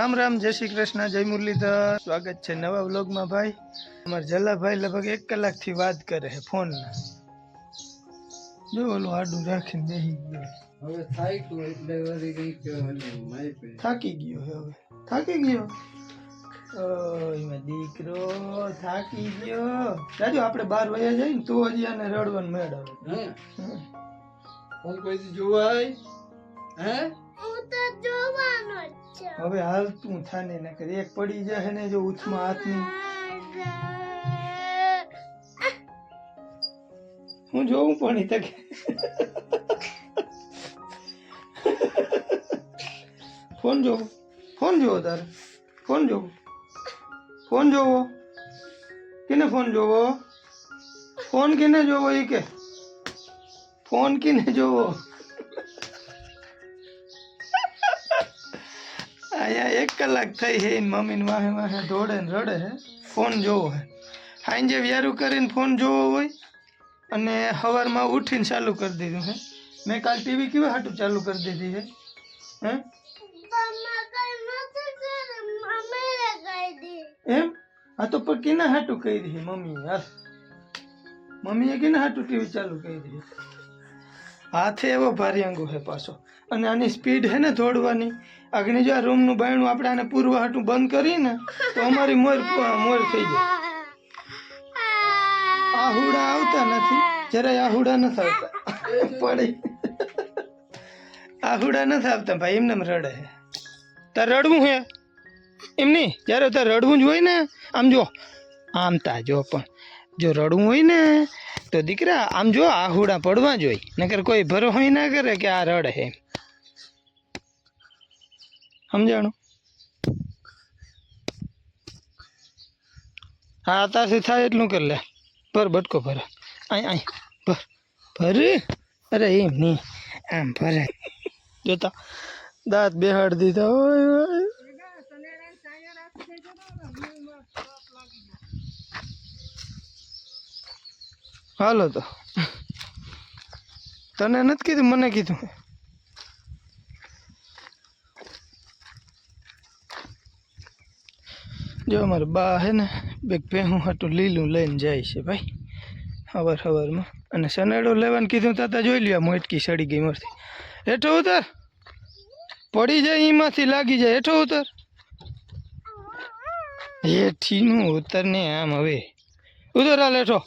રામ રામ જય શ્રી કૃષ્ણ જય મુરલીધર. સ્વાગત છે નવા વ્લોગમાં ભાઈ. અમારા જલાભાઈ લગભગ એક કલાકથી વાત કરે છે ફોનમાં. જો ઓલું આડું રાખીને બેસી ગયો. તો થાકી ગયો હવે. થાકી ગયો? ઓય દીકરો થાકી ગયો. રાજુ આપણે બાર વાગ્યા જાય ને તો હજી આને રડવાનું મેળ આવે. હે? હમ. ફોન કોઈ દી જોવા આય હે હવે હાલ તું થાને ને કરે. એક પડી જાય ને જો ઉથમાં હાથની. હું જોઉં પણ ઈ તકે ફોન જોવો. ફોન જોવો તારે. ફોન જોવો. ફોન જોવો. કેને ફોન જોવો? ફોન કેને જોવો એ કે? ફોન કેને જોવો? અહીંયા એક કલાક થઈ છે. એની મમ્મીને વાહે વાહે દોડે ને રડે છે. ફોન જોવો છે. સાંજે વ્યારું કરીને ફોન જોવો હોય અને સવારમાં ઉઠીને ચાલુ કરી દીધું છે. મેં કાલ ટીવી કેવું હાટું ચાલુ કરી દીધી છે? હે? એમ? આ તો પણ કેના હાટું કરી દીધી મમ્મી યાર મમ્મીએ કેના હાટું ટીવી ચાલુ કરી દીધી? હાથે એવો ભારી અંગો છે પાછો. અને આની સ્પીડ છે ને દોડવાની? આગળ જો આ રૂમનું બાયણું આપણે આને બંધ કરીને તો અમારી મોર મોર થઈ જાય. આહુડા આવતા નથી. જરાય આહુડા નથી આવતા પડી. આહુડા નથી આવતા ભાઈ, એમને એમ રડે તાર રડવું હે? એમ નહીં. જ્યારે તાર રડવું જ હોય ને, આમ જો, આમ તા જો પણ. જો રડવું હોય ને, તો દીકરા, આમ જો આહુડા પડવા જોઈએ નકર કોઈ ભરો હોય ના કરે કે આ રડે એમ. સમજાણું? હા તારથી થાય એટલું કરી લે. ભર બટકો ભર. અહીં અહીં ભર. ભર? અરે એમ નહીં. આમ ભરે. જોતા. દાંત બેહાડ દીધા ઓય હાલો તો. તને નથી કીધું, મને કીધું. જો અમારે બા હે ને બે ભેહું હાટું લીલું લઈને જાય છે ભાઈ, હવાર સવારમાં અને સનેડો લેવાનું કીધું, તાતા જોઈ લ્યો મોટકી સડી ગઈ મરથી. હેઠો ઉતર. પડી જાય એમાંથી લાગી જાય. હેઠો ઉતર. હેઠીનું ઉતર ને આમ હવે. ઉતર હાલ હેઠો.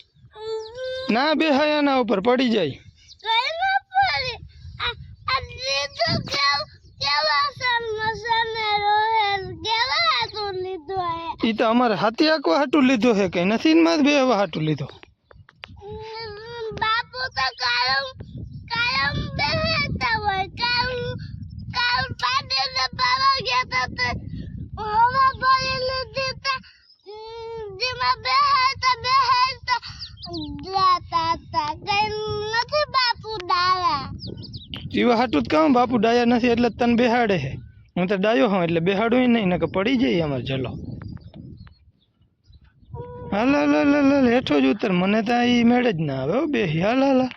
ના બે હયાના ઉપર, પડી જાય. ઈ તો અમારે હાથી આંકવા હાટું લીધો છે કઈ. નથી ને મારે બે હવા હાટું લીધો. બાપુ તો કાયમ કાયમ બેહતા હોય. કાલ કાલ પાડે બાબા ગયા તા તો હવા ભરી લીધી તા. જેમાં બેહતા બેહતા જાતા તા કઈ નથી બાપુ ડાયા. એવા હાટું જ કહું બાપુ ડાયા નથી એટલે જ તને બેહાડે છે હું તો ડાયો હોઉં એટલે બેહાડું નહીં ને કે પડી જાય અમારે ચલો હાલ હાલ હાલ હાલ હાલ, હેઠો જ ઉતર મને તો એ મેળે જ ના આવે હો બે હાલ હાલ હાલ.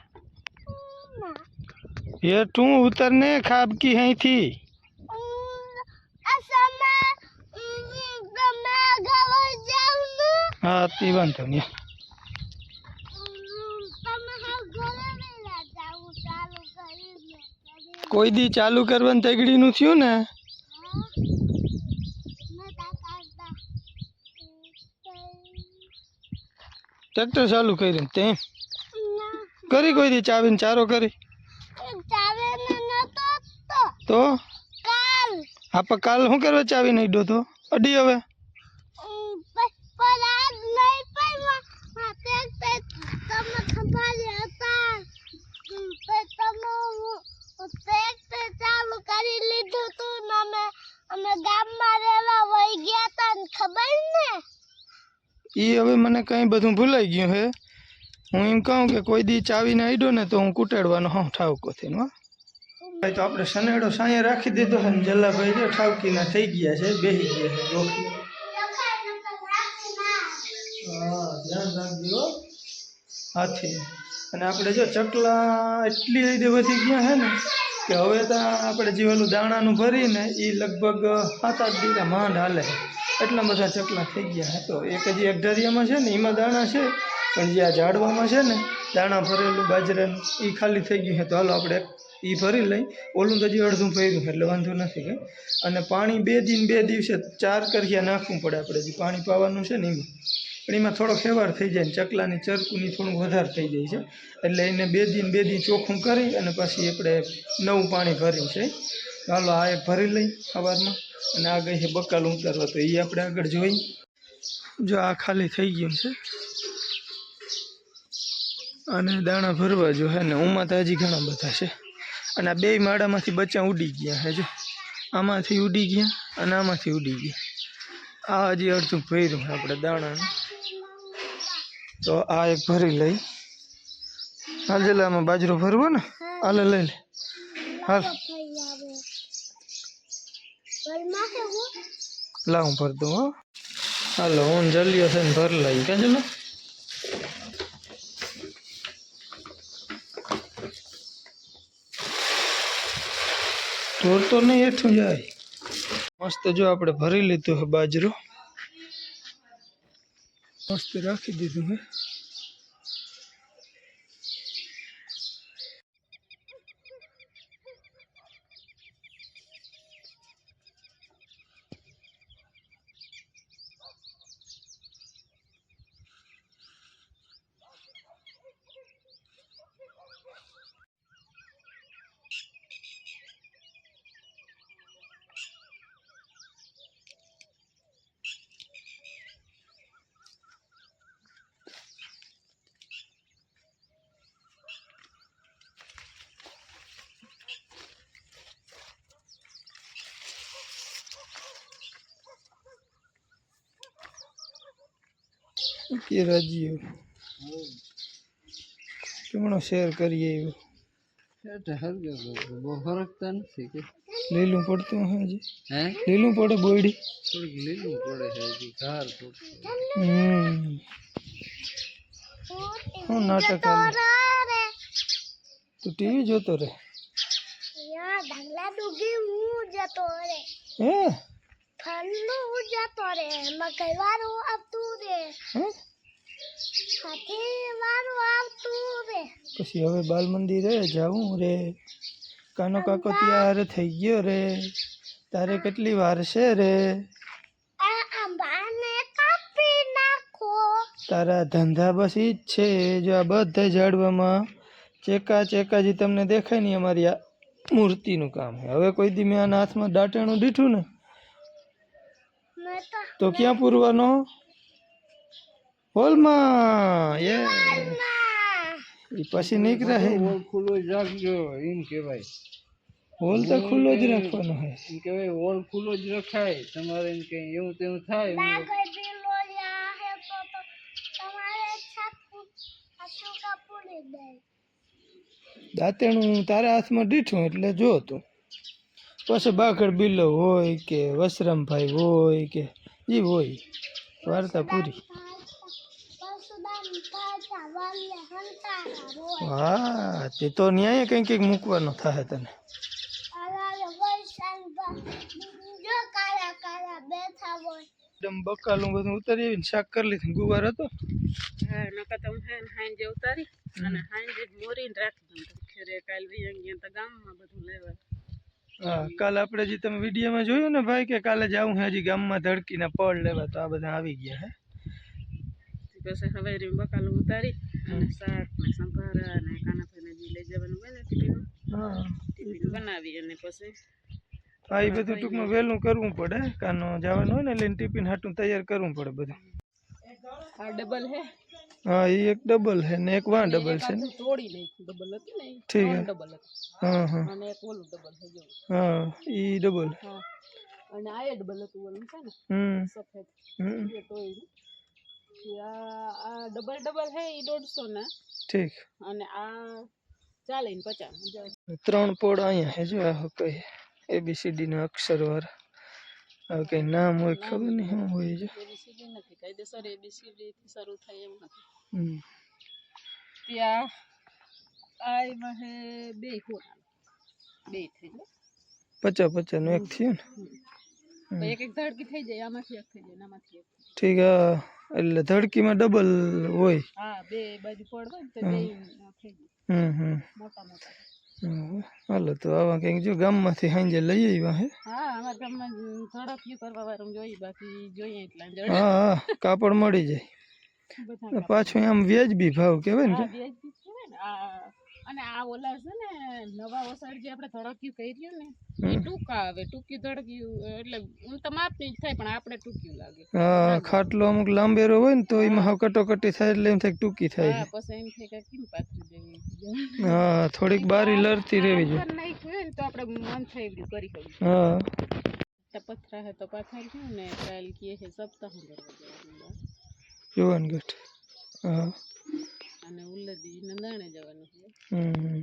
હેઠું ઉતર ને ખાબકી અહીંથી આ સમય તમે ઘરે જાવ ને હા તે વાંધો નહીં. તમે હા ઘરે વેલા જાવ ચાલુ કરીને કોઈ દી ચાલુ કરવાનું તગડીનું થયું ને? ટ્રેક્ટર ચાલુ કરીને તે? કરી કોઈ દી ચાવીને ચારો કરી? તો? આપ કાલ શું કરવા ચાવી નહીં ડો તો? અડી હવે ચાલુ કરી લીધું તું ને અમે અમે ગામમાં રહેવા વહી ગયા તા ને ખબર ને એ હવે મને કંઈ બધું ભૂલાઈ ગયું હે. હું એમ કહું કે કોઈ દી ચાવીને આડ્યો ને તો હું કૂટાડવાનો હોઉં ઠાવકો થઈને હા. ભાઈ, તો આપણે સનેડો સાંય રાખી દીધો છે જલ્લાભાઈ જો ઠાવકીના થઈ ગયા છે બેસી ગયા છે હા હાથી. અને આપણે જો ચકલા એટલી રીતે વધી ગયા છે ને કે હવે તો આપણે જે ઓલું દાણાનું ભરીને એ લગભગ સાત આઠ દીના માંડ હાલે. એટલા બધા ચકલા થઈ ગયા હે તો એક જે એક ઢરિયામાં છે ને, એમાં દાણા છે, પણ જે આ ઝાડવામાં છે ને, દાણા ભરેલું, બાજરાનું એ ખાલી થઈ ગયું છે. તો હાલો આપણે એ ભરી લઈ. ઓલું તો હજી અડધું ભર્યું એટલે વાંધો નથી કંઈ. અને પાણી બે દિન બે દિવસે ચાર કરિયા નાખવું પડે આપણે જે પાણી પાવાનું છે ને એમાં. પણ એમાં થોડો ફેવાર થઈ જાય ને, ચકલાની ચરકુની થોડું વધારે થઈ જાય છે. એટલે એને બે દિન બે દિન ચોખ્ખું કરી અને પછી આપણે નવું પાણી ભર્યું છે. ચાલો આ એક ભરી લઈ સવારમાં. અને આ ગઈ છે બકાલ ઉતારવા. તો એ આપણે આગળ જોઈ. જો આ ખાલી થઈ ગયું છે. અને દાણા ભરવા જો હે ને, ઉમાં તો હજી ઘણા બધા છે. અને આ બે માળામાંથી બચ્ચા ઉડી ગયા હે જો. આમાંથી ઉડી ગયા અને આમાંથી ઉડી ગયા. આ હજી અડધું ભર્યું આપણે દાણાનું. તો આ એક ભરી લઈ. હાલ જલા આમાં બાજરો ભરવો ને? હાલે લઈ લે હાલ થઈ આવે ઘરમાં છે હું લાવ હું ભર દઉં હો હાલો હું જલ્યો છે ને ભર લઈ ક્યાં ચલો ઢોર તો નહીં હેઠું જાય મસ્ત જો આપણે ભરી લીધું હે બાજરો મસ્ત રાખી દીધું હે કે રાજીઓ કેમણો શેર કરીએ એવું એટલે હરગ્યો બહુ ફરકતા નથી કે લીલું પડતું હે હજી હે લીલું પડે બોયડી થોડીક લીલું પડે છે હજી ઘાર પડશે હમ હું નાટક હાલે? રે તું ટીવી જોતો રે યા ઢગલા ડૂગી હું જતો રે હે ઠંડુ હું જતો રે મકઈ વાળું આવતું રે હે હાથી વાળું આવતું રે પછી હવે બાલ મંદિરે જાવું રે. કાનો કાકો તૈયાર થઈ ગયો રે. તારે કેટલી વાર છે રે? તારા ધંધા બસ ઈ જ છે જો આ બધા ઝાડવામાં ચેકા ચેકા જે તમને દેખાય ને અમારી આ મૂર્તિનું કામ છે. હવે કોઈ દી મેં આના હાથમાં દાંટેણું દીઠું ને? તો ક્યાં પૂરવાનો? હોલમાં એ એ પછી નીકળે હે. હોલ ખુલ્લો જ રાખજો એમ કહેવાય. હોલ તો ખુલ્લો જ રાખવાનો હે. એમ કહેવાય હોલ ખુલ્લો જ રખાય. તમારે એમ કે એવું તેવું થાય આગળ બિલો યા હે તો તો તમારે છાપું આટલું કાપુડી દે દાંતેણું તારા હાથમાં દીઠું એટલે જો તું. પછી બાકડ બિલો હોય કે વસરામભાઈ હોય કે એ હોય. વાર્તા પૂરી પરશુદામ પાછા વાલ્યા હંતારા રોય હા તે તો ન્યાય કંઈક કંઈક મૂકવાનો થાય તને. એકદમ બકાલું બધું ઉતારી આવીને શાક કરી લીધું. ગુવાર હતો? હા નકર તો હું હે જે ઉતારી અને હાઈન જ મોરીને રાખી ખેરે કાલ વૈયા ગયા તો ગામમાં બધું લેવા. હા કાલે આપણે જે તમે વિડીયોમાં જોયું ને ભાઈ કે કાલે જાવું હજી ગામમાં ધડકીના પડ લેવા તો આ બધા આવી ગયા હે. પછી હવે રી બકાલું ઉતારી અને શાક ને સંભારા ને કાનાભાઈને જે લઈ જવાનું હોય ને ટિફિન ટિફિન બનાવી અને પછી હા એ બધું ટૂંકમાં વહેલું કરવું પડે કાનો જવાનું હોય ને એટલે ટિફિન હાટું તૈયાર કરવું પડે બધું આ ડબલ હે હા એ એક ડબલ હે ને એક વાં ડબલ છે ને તોડી નાખ્યું ડબલ હતું ને ઠીક હે ડબલ હા હા અને એક ઓલું ડબલ જો હા એ ડબલ હા અને આ એ ડબલ હતું ઓલું છે ને હમ સફેદ હમ એ આ આ ડબલ ડબલ હે ઈ દોઢસો ના. ઠીક. અને આ ચાલીને પચાસ. જો ત્રણ પોળ અહીંયા હે જો આ કઈ એબીસીડી ના અક્ષર વાળા હવે કઈ નામ હોય ખબર નહીં શું હોય છે? એબીસીડી નથી કાયદેસર એબીસીડી થી શરૂ થાય એમ નથી. ત્યાં આ એમાં હે બે હોના બે થઈ જાય પચાસનું એક થયું ને? એક એક ધડકી થઈ જાય આમાંથી એક થઈ જાય આમાંથી એક ઠીક હા. એટલે ધડકીમાં ડબલ હોય. હા બે બાજુ પડ હોય તો બે હમ હમ. મોટા. હાલો તો આવા કંઈક જો ગામમાંથી સાંજે લઈ આવ્યા હે? હા અમારા ગામમાં ધડકિયું કરવા વાળું જોઈએ બાકી જોઈએ એટલા જણ હા હા કાપડ મળી જાય. પાછું આમ વ્યાજબી ભાવ કહેવાય ને વ્યાજબી કહેવાય ને. આ અને આ ઓલા છે ને નવા ઓસડ જે આપણે ધડકિયું કર્યું ને એ ટૂંકા આવે ટૂંકી ધડક્યું એટલે હું તો માપની જ થાય પણ આપણે ટૂંક્યું લાગે. હા ખાટલો અમુક લાંબેરો હોય ને તો એમાં હાવ કટોકટી થાય એટલે એમ થાય ટૂંકી થાય. હા પછી એમ થાય કે કેમ પાથરી દેવી હા થોડીક બારી લડતી રહેવી જોઈએ નહીં હોય તો આપણે મન થાય એવું કરી શકીએ હા. પથરા હે તો પાથર ગયું ને કાલ કીએ છે સપ્તાહ જોવાનું ગઠ હા. નંદાણે જવાનું છે.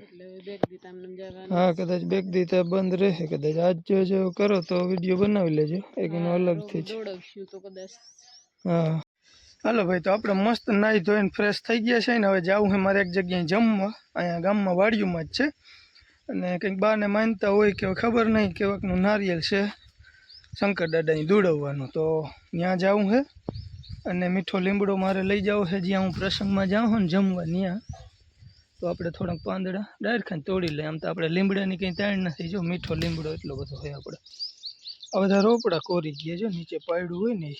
એટલે દી તમને જવાનું હા કદાચ બેગ દીતા બંધ રહે કદાચ આજ જો જો કરો તો વીડિયો બનાવી લેજો એક એનો અલગથી દોડવશું તો કદાચ. હા. હાલો ભાઈ તો આપણે મસ્ત નાહી ધોઈને ફ્રેશ થઈ ગયા છે ને હવે જાવું છે મારે એક જગ્યાએ જમવા અહીંયા ગામમાં વાડિયુંમાં જ છે. અને કંઈક બાને માનતા હોય કે ખબર નહીં કેવાકનું નારિયેલ છે શંકર દાદાની દોડવવાનું તો ત્યાં જવું છે. અને મીઠો લીમડો મારે લઈ જાવ છે, જ્યાં હું પ્રસંગમાં જાઉં છું ને જમવા ત્યાં તો આપણે થોડાક પાંદડા ડાયરખાને તોડી લઈએ. આમ તો આપણે લીમડાની કંઈ તાણ નથી. જો મીઠો લીમડો એટલો બધો હોય આપણે. આ બધા રોપડા કોરી ગયા જો નીચે પાડ્યું હોય ને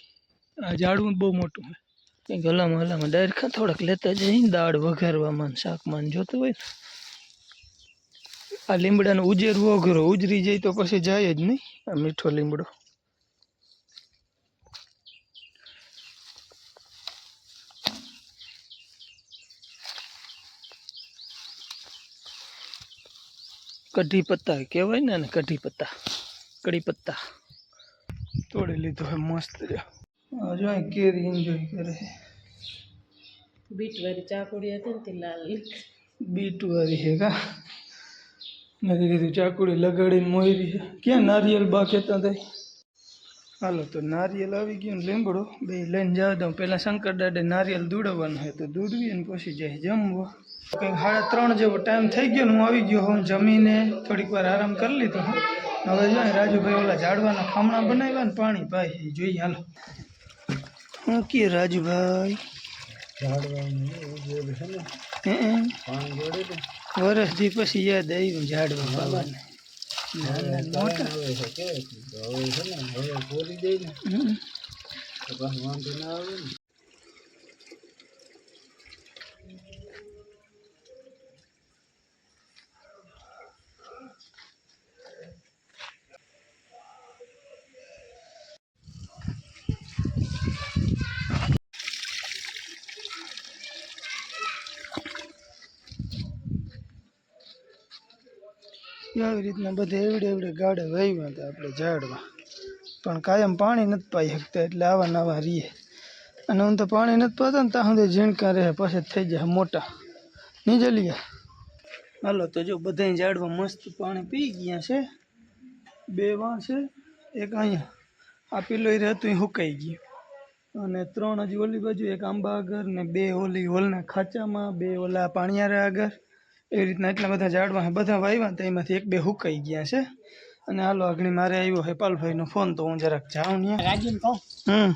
આ ઝાડવું બહુ મોટું હોય કંઈક હલામાં હલામાં ડાયરખા થોડાક લેતા જઈને દાળ વઘારવામાં શાકમાં જોતું હોય ને. આ લીમડાનો ઉજેરવો અઘરો. ઉજરી જાય તો પછી જાય જ નહીં, આ મીઠો લીમડો. કઢી પત્તા કહેવાય ને એને કઢી પત્તા કઢી પત્તા તોડી લીધો હે મસ્ત રહ્યો આ જો અહીં કેરી એન્જોય કરે બીટ વાળી ચાકુડી હતી ને તે લાલ બીટ વાળી છે કા? નથી કીધું ચાકુડી લગાડીને મોયરી છે ક્યાં નારિયેલ બા કહેતા થાય હાલો તો નારિયેલ આવી ગયું ને લીમડો બે લઈને જવા દઉં. પહેલાં શંકર દાડે નારિયેલ દૂડવાનું હોય તો દૂડવી અને પછી જાય જમવા. કંઈક સાડા ત્રણ જેવો ટાઈમ થઈ ગયો હું આવી ગયો હું જમીને, થોડીક વાર આરામ કરી લીધો હવે જો રાજુભાઈ ઓલા ઝાડવાના ખામણા બનાવ્યા ને પાણી ભાઈ જોઈએ હાલો. હું કે રાજુભાઈ? વર્ષથી પછી યાદ આવ્યું ઝાડવા બાબાને મોટા. આવી રીતના બધે એવડે એવડે ગાડે વાવ્યા હતા આપણે ઝાડવા. પણ કાયમ પાણી નથી પાઈ શકતા એટલે આવા નવા રહીએ અને હું તો પાણી નથી પાતા ને ત્યાં સુધી ઝીણકા રહે, પછી થઈ જાય મોટા. જલીએ હાલો તો જો બધા ઝાડવા મસ્ત પાણી પી ગયા છે. બે વાં છે, એક અહીંયા. આ પેલો રહેતું એ હુકાઈ ગયું. અને ત્રણ હજી ઓલી બાજુ, એક આંબા આગળ ને બે ઓલી હોલના ખાંચામાં, બે ઓલા પાણિયારા આગળ. એવી રીતના એટલા બધા ઝાડવા બધા વાવ્યા તો એમાંથી એક બે હુકાઈ ગયા છે. અને હાલો આગળ મારે આવ્યો હેપાલભાઈનો ફોન તો હું જરાક જાઉં ને. રાજુને કહું? હમ.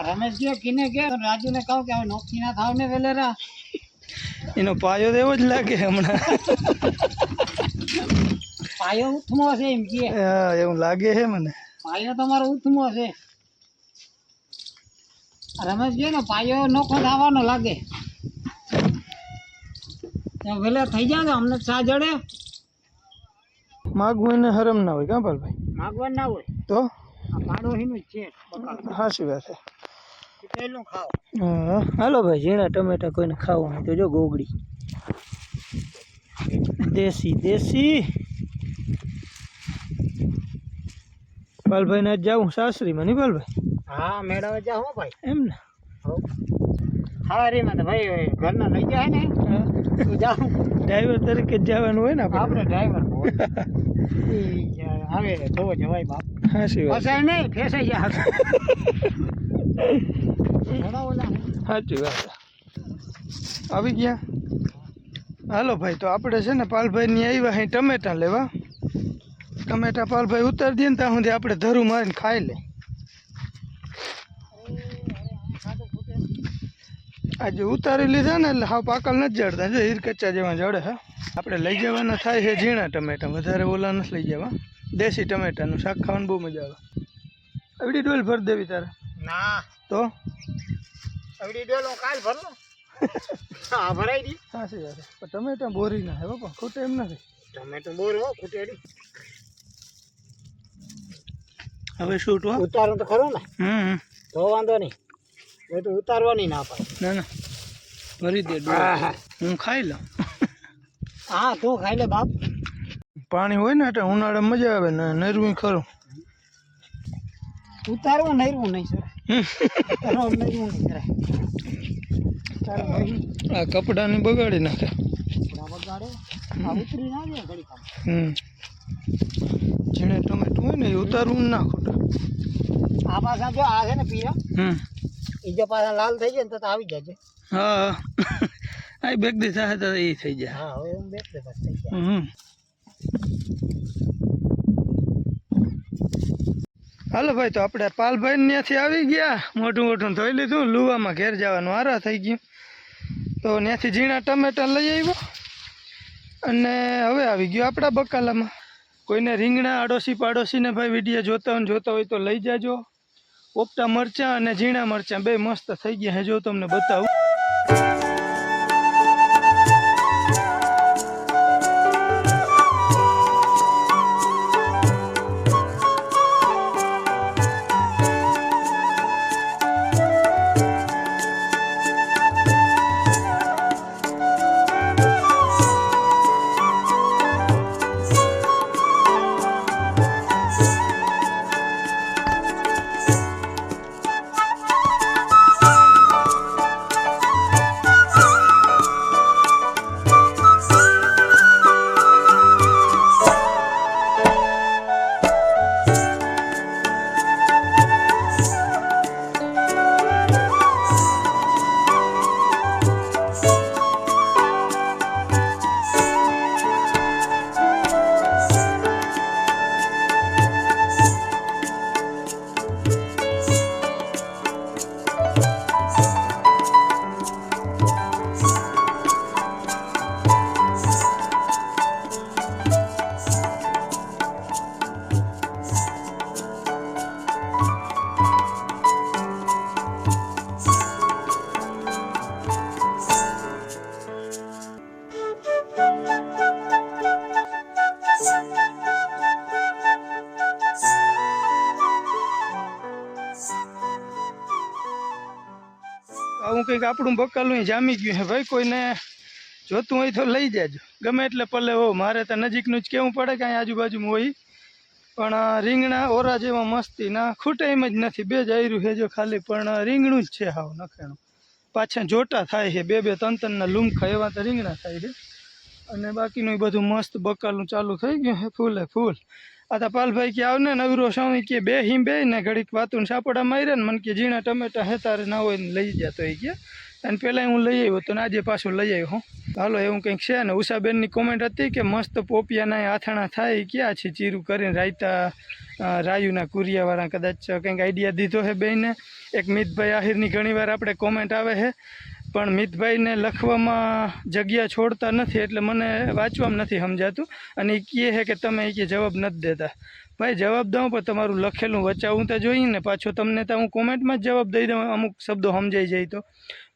રમેશ ગયો કિને ગયો રાજુને કહું કે હવે નોકરી ના થાવ ને વેલેરા. એનો પાયો તો એવો જ લાગે હમણાં. પાયો ઉથમો છે એમ કે. હા, એવું લાગે છે મને. પાયો તમારો ઉથમો છે. રમેશ ગયો ને પાયો નોખો થવાનો લાગે. વેલા થઈ જાય ને અમને સા જડે? માગવું એને હરમ ના હોય કાં ભાઈ? માગવા ના હોય? તો? આ પાડોશીનું છે હાસી વાત છે. હાલો ભાઈ ઝીણા ટમેટા કોઈને ખાવું હોય તો જો ગોગડી. દેશી દેશી. પાલભાઈ ને જાવું સાસરીમાં નહીં પાલભાઈ? હા મેળાવા જાઉં હો ભાઈ. એમ ને? હા. રે માં તો ભાઈ ઘરના લઈ જાય ને. ડ્રાઈવર તરીકે જવાનું હોય ને આપણે. આપણે ડ્રાઈવર આવે તો જવાય બાપ. હાસી વાત. ફસાય નહીં ફેસે જાય સાચી વાત. આવી ગયા? હાલો ભાઈ તો આપણે છે ને પાલભાઈ ની આવ્યા અહીં ટમેટા લેવા. ટમેટા પાલભાઈ ઉતારી દે ને ત્યાં સુધી આપણે ધરું મારીને ખાઈ લે. આજે ઉતારી લીધા ને એટલે હાવ પાકલ નથી જડતા. જો હીર કચ્ચા જેવા જડે હા. આપણે લઈ જવાના થાય છે ઝીણા ટમેટા. વધારે ઓલા નથી લઈ જવા. દેશી ટમેટાનું શાક ખાવાનું બહુ મજા આવે. આવડી ડોલ ભરી દેવી તારે. ના. તો? આવડી ડોલ હું કાલ ભરલો? હા ભરાઈ દી. સાચી વાત છે. પણ ટમેટા બોરી ના હે બાપા ખોટે એમ નથી. ટમેટો બોરી હો ખૂટેડી હવે શું હો. ઉતારો તો ખરો ને. હમ. તો વાંધો નહીં. એ તો ઉતારવાની ના પાડે. ના ના. ભરી દે. હા ખાઈ લઉં. હા તું ખાઈ લે બાપ. પાણી હોય ને એટલે ઉનાળામાં મજા આવે ને નરવું ખરું. ઉતારવું નરવું નહીં સર. નરવું નહીં સર આ કપડાને બગાડી નાખે. થોડા બગાડે. આ ઉતરી ના જાય ઘડી કામ હમ. ટમેટું હોય ને એ ઉતારવું ના ખોટા આ પાછા જો આ છે ને પીરા હમ. એ જો પાછા લાલ થઈ જાય ને તો આવી જજે. હા. આ બેગ દી થાય તો એ થઈ જાય હા હવે હું બેઠ થઈ જાય હમ. હાલો ભાઈ તો આપણે પાલભાઈ ત્યાંથી આવી ગયા. મોટું મોટું ધોઈ લીધું. લુવામાં ઘેર જવાનું આરા થઈ ગયું. તો ત્યાંથી ઝીણા ટમેટા લઈ આવ્યો. અને હવે આવી ગયો આપણા બકાલામાં. કોઈને રીંગણા આડોશી પાડોશીને ભાઈ વીડિયો જોતા હોય જોતા હોય તો લઈ જાજો. પોપટા મરચાં અને ઝીણા મરચાં બે મસ્ત થઈ ગયા. હે જો તમને બતાવું. આપણું બકાલું જામી ગયું હે ભાઈ, કોઈને જોતું હોય તો લઈ જાજો ગમે એટલે પલે હો, મારે તો નજીકનું જ કેવું પડે કે અહીં આજુબાજુમાં હોય. પણ રીંગણા ઓરા જેવા મસ્તી ના, ખૂટે એમ જ નથી. બે જ આયરું છે ખાલી, પણ રીંગણું જ છે હાવ નખેણું. પાછા જોટા થાય છે, બે બે ત્રણ ત્રણના લૂમખા, એવા તો રીંગણા થાય છે. અને બાકીનું બધું મસ્ત બકાલું ચાલુ થઈ ગયું છે, ફૂલે ફૂલ. આ તપાલભાઈ પાલભાઈ કે આવને નવરો સ્વામી કે બે હિમ બે ને ઘડીક વાતું સાપડા માર્યા ને મને કે ઝીણા ટમેટા હે તારે ના હોય ને લઈ જતો એ કે. અને પહેલાં હું લઈ આવ્યો તો ને આજે પાછું લઈ આવ્યો હું. હાલો, એવું કંઈક છે ને? ઉષાબેનની કોમેન્ટ હતી કે મસ્ત પોપિયાના આથાણા થાય ક્યાં છે? ચીરું કરીને રાયતા રાયુના કુરિયાવાળા કદાચ કંઈક આઈડિયા દીધો છે બેને એક મિતભાઈ આહિરની ઘણીવાર આપણે કોમેન્ટ આવે છે પણ મિતભાઈને લખવામાં જગ્યા છોડતા નથી એટલે મને વાંચવામાં નથી સમજાતું. અને એ કહે છે કે તમે એ કે જવાબ નથી દેતા. ભાઈ, જવાબ દઉં પણ તમારું લખેલું વચાવું તો જોઈએ ને. પાછો તમને તો હું કોમેન્ટમાં જ જવાબ દઈ દઉં, અમુક શબ્દો સમજાઈ જાય તો.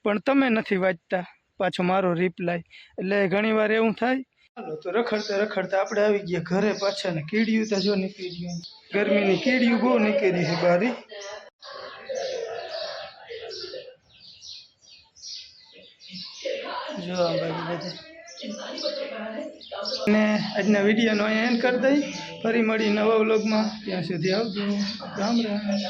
પણ તમે નથી વાંચતા. પાછો મારો રિપ્લાય એટલે ઘણીવાર એવું થાય. તો રખડતા રખડતા આપણે આવી ગયા ઘરે પાછા ને કીડિયું તો જો નીકળી ગયું. ગરમીની કીડિયું બહુ નીકળી છે બારી. જો આ બાજુ બધે. અને આજના વિડીયોનો અહીંયા એન્ડ કરી દઈ. ફરી મળી નવા વ્લોગમાં ત્યાં સુધી આવજો. રામ રામ.